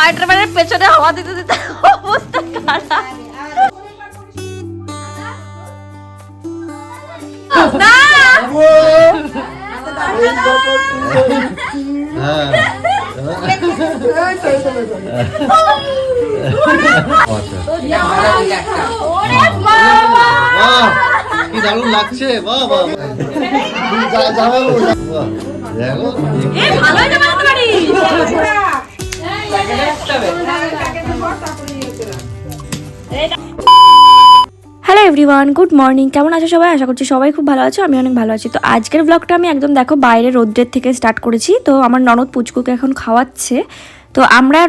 স্পাইডারম্যানের পেছনে হাওয়া দিতে দিতে অবস্থা খারাপ। না! বাবা! কি দারুণ লাগছে বাহ বাহ দেখো ভালোই তো বানাতে পারি। Hello everyone, good morning. কেমন আছো সবাই? আশা করছি সবাই খুব ভালো আছো আমি অনেক ভালো আছি। তো আজকের ব্লগটা আমি একদম দেখো বাইরে রোদ্রের থেকে স্টার্ট করেছি। তো আমার ননদ পুচকুকে এখন খাওয়াচ্ছে। তো আমরা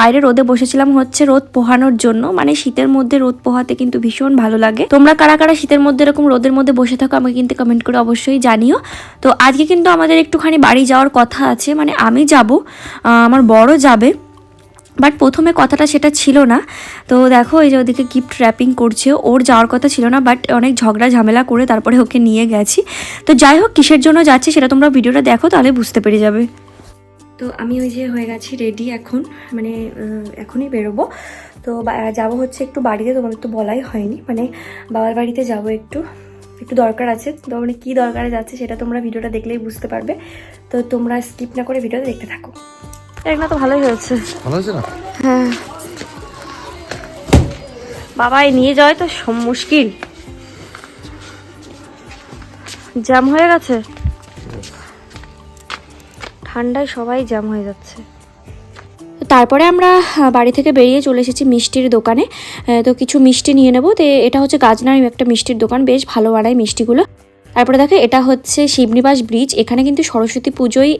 বাইরে রোদে বসেছিলাম হচ্ছে রোদ পোহানোর জন্য। মানে শীতের মধ্যে রোদ পোহাতে কিন্তু ভীষণ ভালো লাগে। তোমরা কারা কারা শীতের মধ্যে এরকম রোদের মধ্যে বসে থাকো আমাকে কিন্তু কমেন্ট করে অবশ্যই জানিও। তো আজকে কিন্তু আমাদের একটুখানি বাড়ি যাওয়ার কথা আছে। মানে আমি যাব আমার বড় যাবে। বাট প্রথমে কথাটা সেটা ছিল না। তো দেখো, এই যে ওদিকে গিফট র্যাপিং করছে, ওর যাওয়ার কথা ছিল না বাট অনেক ঝগড়া ঝামেলা করে তারপরে ওকে নিয়ে গেছি। তো যাই হোক, কিসের জন্য যাচ্ছে সেটা তোমরা ভিডিওটা দেখো, তাহলে বুঝতে পেরে যাবে। তো আমি ওই যে হয়ে গেছি রেডি এখন মানে এখনই বেরোবো। তো যাব হচ্ছে একটু বাড়িতে, তোমাদের তো বলাই হয়নি। মানে বাবার বাড়িতে যাব একটু একটু দরকার আছে। তো মানে কী দরকারে যাচ্ছে সেটা তোমরা ভিডিওটা দেখলেই বুঝতে পারবে। তো তোমরা স্কিপ না করে ভিডিওটা দেখতে থাকো। না তো ভালোই হয়েছে। ভালো হয়েছে না? হ্যাঁ। বাবা এই নিয়ে যাওয়াই তো মুশকিল। জ্যাম হয়ে গেছে? ঠান্ডায় সবাই জ্যাম হয়ে যাচ্ছে। তো তারপরে আমরা বাড়ি থেকে বেরিয়ে চলে এসেছি মিষ্টির দোকানে। তো কিছু মিষ্টি নিয়ে নেব। তো এটা হচ্ছে গাজনার একটা মিষ্টির দোকান। বেশ ভালো বানায় মিষ্টিগুলো। তারপরে দেখো এটা হচ্ছে শিবনিবাস ব্রিজ। এখানে কিন্তু সরস্বতী পুজোয়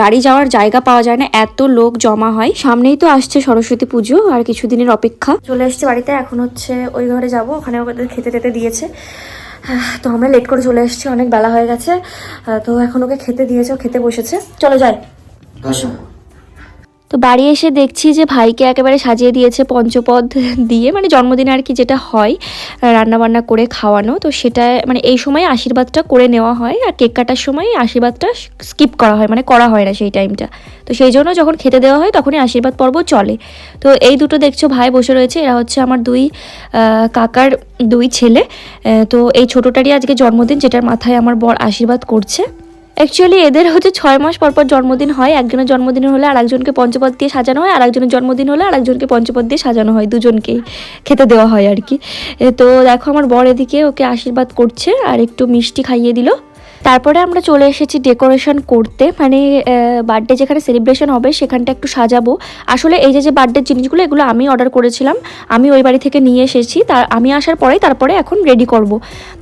গাড়ি যাওয়ার জায়গা পাওয়া যায় না। এত লোক জমা হয়। সামনেই তো আসছে সরস্বতী পুজো আর কিছুদিনের অপেক্ষা। চলে এসেছি বাড়িতে। এখন হচ্ছে ওই ঘরে যাব। ওখানে ওদের খেতে টেতে দিয়েছে। তো আমরা লেট করে চলে এসেছি। অনেক বেলা হয়ে গেছে। তো এখন ওকে খেতে দিয়েছে। ও খেতে বসেছে। চলো যাই। তো বাড়ি এসে দেখছি যে ভাইকে একেবারে সাজিয়ে দিয়েছে পঞ্চপদ দিয়ে মানে জন্মদিনে আর কি যেটা হয় রান্না বান্না করে খাওয়ানো। তো সেটা মানে এই সময় আশীর্বাদটা করে নেওয়া হয় আর কেক কাটার সময় আশীর্বাদটা স্কিপ করা হয় মানে করা হয় না সেই টাইমটা। তো সেই জন্য যখন খেতে দেওয়া হয় তখনই আশীর্বাদ পর্ব চলে। তো এই দুটো দেখছ ভাই বসে রয়েছে, এরা হচ্ছে আমার দুই কাকার দুই ছেলে। তো এই ছোটোটারই আজকে জন্মদিন, যেটার মাথায় আমার বর আশীর্বাদ করছে। অ্যাকচুয়ালি এদের হচ্ছে ছয় মাস পরপর পর জন্মদিন হয়। একজনের জন্মদিন হলে আরেকজনকে পঞ্চপদ দিয়ে সাজানো হয়, আরেকজনের জন্মদিন হলে আরেকজনকে পঞ্চপদ দিয়ে সাজানো হয় দুজনকেই খেতে দেওয়া হয় আর কি। তো দেখো আমার বর এদিকে ওকে আশীর্বাদ করছে আর একটু মিষ্টি খাইয়ে দিল। তারপরে আমরা চলে এসেছি ডেকোরেশন করতে। মানে বার্থডে যেখানে সেলিব্রেশন হবে সেখানটা একটু সাজাবো। আসলে এই যে যে বার্থডের জিনিসগুলো, এগুলো আমি অর্ডার করেছিলাম। আমি ওই বাড়ি থেকে নিয়ে এসেছি। তার, আমি আসার পরেই তারপরে এখন রেডি করব।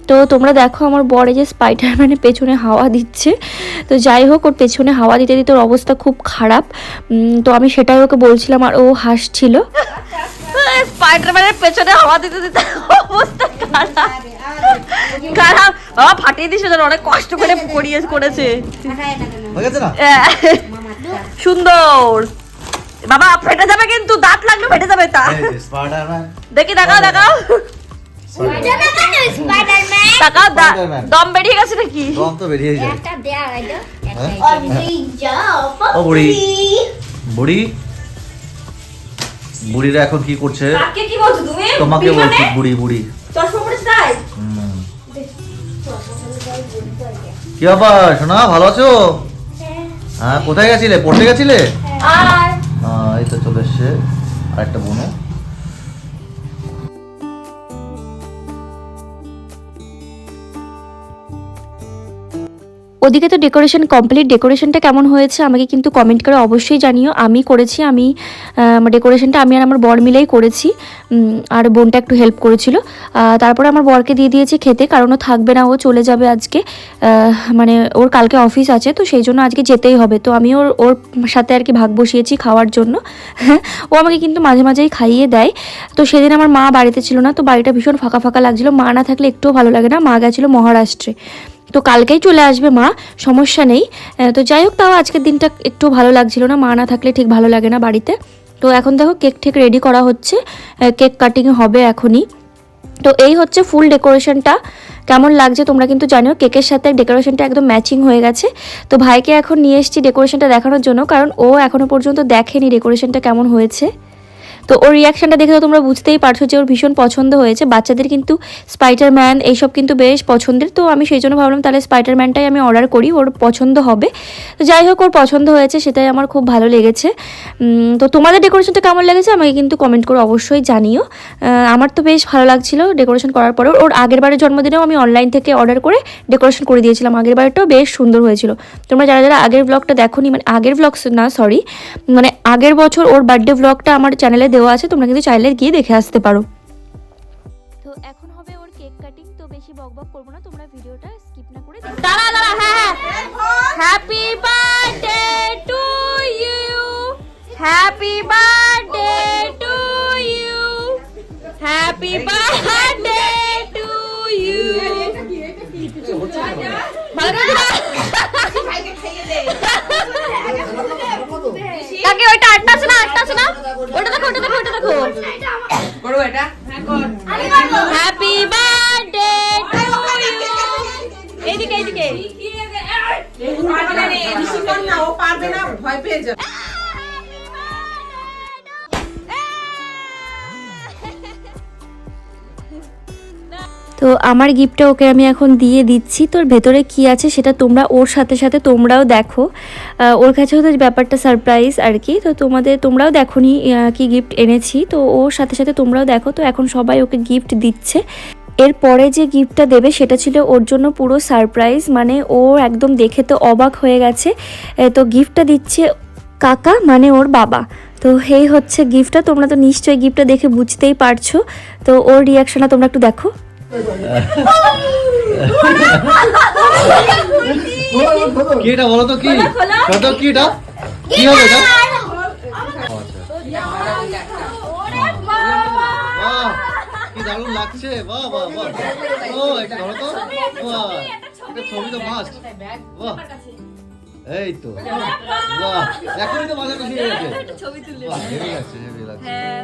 তো তোমরা দেখো আমার বরে যে স্পাইডার মানে পেছনে হাওয়া দিচ্ছে। তো যাই হোক, ওর পেছনে হাওয়া দিতে দিতে ওর অবস্থা খুব খারাপ। তো আমি সেটাই ওকে বলছিলাম আর ও হাসছিল। স্পাইডারম্যানের পেছনে হাওয়া দিতে দিতে অবস্থা খারাপ। খারাপ। বাবা ফাটিয়ে দিছে যেন অনেক কষ্ট করে করিয়ে করেছে। হয়ে গেছে সুন্দর। বাবা ফেটে যাবে কিন্তু দাঁত লাগলে ফেটে যাবে তা। দেখি দেখাও দেখাও। দা- দম বেরিয়ে গেছে নাকি? দম তো বেরিয়ে যায় বুড়ি। বুড়ি? বুড়িরা এখন কি করছে? কাকে কি বলছো তুমি? তোমাকে বলছি বুড়ি বুড়ি। চশমা পড়েছে তাই? কি ব্যাপার শোনা ভালো আছো? হ্যাঁ। কোথায় গেছিলে? পড়তে গেছিলে? এই তো চলে এসছে আরেকটা বোনো ওদিকে তো ডেকোরেশন কমপ্লিট ডেকোরেশনটা কেমন হয়েছে আমাকে কিন্তু কমেন্ট করে অবশ্যই জানিও। আমি করেছি, আমি ডেকোরেশনটা আমি আর আমার বর মিলেই করেছি। আর বোনটা একটু হেল্প করেছিল। তারপরে আমার বরকে দিয়ে দিয়েছি খেতে, কারণ ও থাকবে না, ও চলে যাবে আজকে। মানে ওর কালকে অফিস আছে, তো সেই জন্য আজকে যেতেই হবে। তো আমি ওর ওর সাথে আর কি ভাগ বসিয়েছি খাওয়ার জন্য। ও আমাকে কিন্তু মাঝে মাঝেই খাইয়ে দেয়। তো সেদিন আমার মা বাড়িতে ছিল না, তো বাড়িটা ভীষণ ফাঁকা ফাঁকা লাগছিল। মা না থাকলে একটুও ভালো লাগে না। মা গেছিল মহারাষ্ট্রে। তো কালকেই চলে আসবে মা, সমস্যা নেই। তো যাই হোক, তাও আজকের দিনটা একটু ভালো লাগছিল না, মা না থাকলে ঠিক ভালো লাগে না বাড়িতে। তো এখন দেখো কেক ঠেক রেডি করা হচ্ছে কেক কাটিং হবে এখনই। তো এই হচ্ছে ফুল ডেকোরেশনটা কেমন লাগছে তোমরা কিন্তু জানিও, কেকের সাথে ডেকোরেশনটা একদম ম্যাচিং হয়ে গেছে। তো ভাইকে এখন নিয়ে এসেছি ডেকোরেশনটা দেখানোর জন্য, কারণ ও এখনও পর্যন্ত দেখেনি ডেকোরেশনটা কেমন হয়েছে। তো ওর রিয়াকশনটা দেখে তো তোমরা বুঝতেই পারছ যে ওর ভীষণ পছন্দ হয়েছে। বাচ্চাদের কিন্তু স্পাইডারম্যান এইসব কিন্তু বেশ পছন্দের। তো আমি সেই জন্য ভাবলাম তাহলে স্পাইডারম্যানটাই আমি অর্ডার করি, ওর পছন্দ হবে। তো যাই হোক, ওর পছন্দ হয়েছে, সেটাই আমার খুব ভালো লেগেছে। তো তোমাদের ডেকোরেশনটা কেমন লেগেছে আমাকে কিন্তু কমেন্ট করে অবশ্যই জানিও। আমার তো বেশ ভালো লাগছিল ডেকোরেশন করার পরে। ওর আগের বারের জন্মদিনেও আমি অনলাইন থেকে অর্ডার করে ডেকোরেশন করে দিয়েছিলাম। আগের বারটাও বেশ সুন্দর হয়েছিল। তোমরা যারা যারা আগের ব্লগটা দেখোনি মানে আগের ব্লগস না সরি মানে আগের বছর ওর বার্থডে ব্লগটা আমার চ্যানেলে দেওয়া আছে তোমরা কিন্তু চাইলে গিয়ে দেখে আসতে পারো। তো এখন হবে ওর কেক কাটিং তো বেশি বকবক করব না তোমরা ভিডিওটা স্কিপ না করে দাঁড়া দাঁড়া হ্যাঁ happy birthday to you happy birthday to you happy birthday to you কাকে ওইটা আটটা আছে না? আটটা আছে না? ওটা দেখো ওটা দেখো ওটা দেখো। করো এটা? হ্যাপি বার্থডে টু ইউ কর না, ও পারবে না, ভয় পেয়ে যাবে। তো আমার গিফটটা ওকে আমি এখন দিয়ে দিচ্ছি। তোর ভেতরে কি আছে সেটা তোমরা, ওর সাথে সাথে তোমরাও দেখো। ওর কাছেও তো ব্যাপারটা সারপ্রাইজ আর কি। তো তোমাদের, তোমরাও দেখো নি কি গিফট এনেছি। তো ওর সাথে সাথে তোমরাও দেখো। তো এখন সবাই ওকে গিফট দিচ্ছে। এরপরে যে গিফটটা দেবে সেটা ছিল ওর জন্য পুরো সারপ্রাইজ মানে ও একদম দেখে তো অবাক হয়ে গেছে। তো গিফটটা দিচ্ছে কাকা মানে ওর বাবা। তো এই হচ্ছে গিফটটা তোমরা তো নিশ্চয়ই গিফটটা দেখে বুঝতেই পারছ। তো ওর রিয়াকশনটা তোমরা একটু দেখো। কি এটা বলো তো কি? কত কি এটা কি হবে এটা? বাহ, কি দারুণ লাগছে। বাহ বাহ বাহ। ও এটা ধরো তো। বাহ এটা ছবি তো মাস্ট বাহ। এই তো। বাহ। এখনই তো বাজারটা শুরু হয়েছে ছবি তুলে বাহ হেভি লাগছে হেভি লাগছে। হ্যাঁ।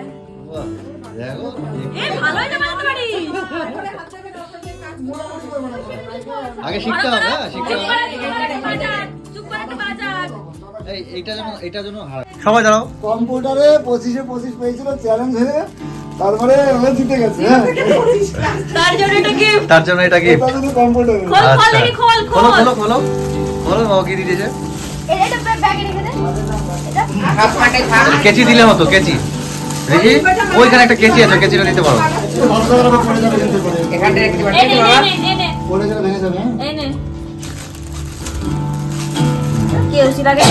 বাহ। পারি। আগে শিখতে হবে হ্যাঁ শিখতে হবে। চুপ করে একটু বাজার এই এইটা যেন সবাই দাঁড়াও। কম্পিউটারে পঁচিশে পঁচিশ পেয়েছিল চ্যালেঞ্জ হয়ে তারপরে ও জিতে গেছে হ্যাঁ। তার জন্য এটা গিফট তার জন্য এটা গিফট কম্পিউটারে। খোল খোল দেখি খোল খোল খোলো খোলো। খোলো। বাবা কি দিয়েছে। কেচি দিলে হতো কেচি। দেখি ওইখানে একটা কেচি আছে কেচিটা নিতে পারো হ্যাঁ এই নে। কি হয়েছিল আগে?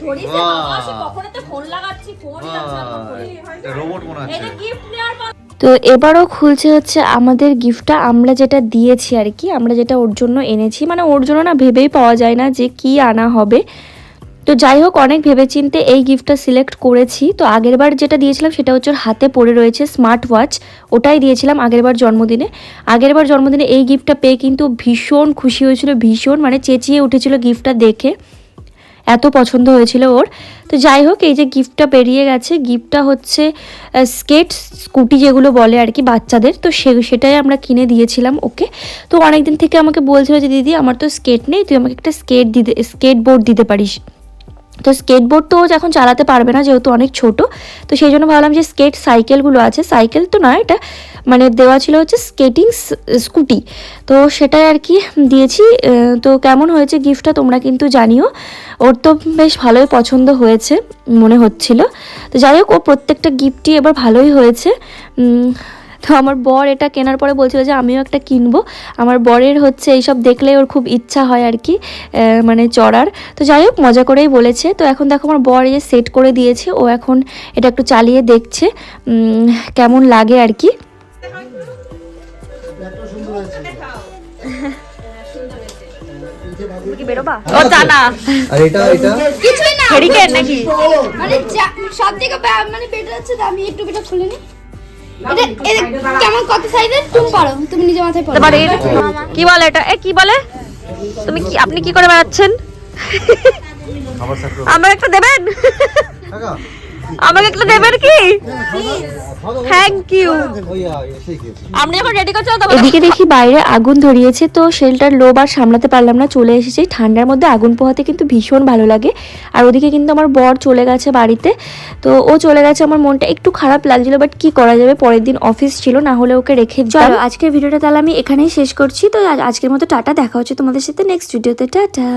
ধরিস না, বাহ। বাবা, সে কখনো তো ফোন লাগাচ্ছি, ফোনই লাগছে না, ফোনই। রোবট এই হচ্ছে যে gift নেওয়ার পর তো এবারও খুলছে হচ্ছে আমাদের গিফটটা আমরা যেটা দিয়েছি আর কি আমরা যেটা ওর জন্য এনেছি মানে ওর জন্য না ভেবেই পাওয়া যায় না যে কি আনা হবে তো যাই হোক, অনেক ভেবেচিন্তে এই গিফটটা সিলেক্ট করেছি। তো আগেরবার যেটা দিয়েছিলাম সেটা হচ্ছে ওর হাতে পড়ে রয়েছে স্মার্ট ওয়াচ ওটাই দিয়েছিলাম আগেরবার জন্মদিনে। আগেরবার জন্মদিনে এই গিফটটা পেয়ে কিন্তু ভীষণ খুশি হয়েছিল, ভীষণ মানে চেঁচিয়ে উঠেছিল গিফটটা দেখে। এত পছন্দ হয়েছিল ওর। তো যাই হোক, এই যে গিফটটা পেরিয়ে গেছে গিফটটা হচ্ছে স্কেট স্কুটি যেগুলো বলে আর কি বাচ্চাদের, তো সে, সেটাই আমরা কিনে দিয়েছিলাম ওকে। তো অনেক দিন থেকে আমাকে বলছিল যে, দিদি, আমার তো স্কেট নেই, তুই আমাকে একটা স্কেট দিতে স্কেট বোর্ড দিতে পারিস। তো স্কেটবোর্ড তো এখন চালাতে পারবে না, যেহেতু অনেক ছোট। তো সেই জন্য ভাবলাম যে স্কেট সাইকেলগুলো আছে। সাইকেল তো না, এটা মানে দেওয়া ছিল হচ্ছে স্কেটিং স্কুটি তো সেটাই আর কি দিয়েছি। তো কেমন হয়েছে গিফটটা তোমরা কিন্তু জানিও। ওর তো বেশ ভালোই পছন্দ হয়েছে, মনে হচ্ছিল। তো যাই হোক, ও প্রত্যেকটা গিফটই এবার ভালোই হয়েছে। তো আমার বর এটা কেনার পরে বলছিল যে আমিও একটা কিনবো। আমার বরের হচ্ছে এইসব দেখলে ওর খুব ইচ্ছা হয় আর কি মানে চড়ার। তো যাই হোক মজা করেই বলেছে। তো এখন দেখো আমার বর এই যে সেট করে দিয়েছে ও এখন এটা একটু চালিয়ে দেখছে কেমন লাগে আর কি। আর এটা এটা? কিছুই না। নাকি? মানে সব থেকে মানে বেটার হচ্ছে আমি একটু বেটা খুলে কেমন কত সাইজের তুমি পারো তুমি নিজে মাথায় পারো। তোমার কি বলে এটা? এ কি বলে? তুমি কি আপনি কি করে বেড়াচ্ছেন? আমার একটা দেবেন? আমাকে একটু দেবেন কি? থ্যাংক ইউ আপনি যখন রেডি করছেন তখন এদিকে দেখি বাইরে আগুন ধরিয়েছে তো শেলটার লোভ আর সামলাতে পারলাম না চলে এসেছি। ঠান্ডার মধ্যে আগুন পোহাতে কিন্তু ভীষণ ভালো লাগে। আর ওদিকে কিন্তু আমার বর চলে গেছে বাড়িতে। তো ও চলে গেছে আমার মনটা একটু খারাপ লাগছিল বাট কি করা যাবে? পরের দিন অফিস ছিল না হলে ওকে রেখে চলো আজকের ভিডিওটা তাহলে আমি এখানেই শেষ করছি। তো আজকের মতো টাটা দেখা হচ্ছে তোমাদের সাথে নেক্সট ভিডিওতে টাটা।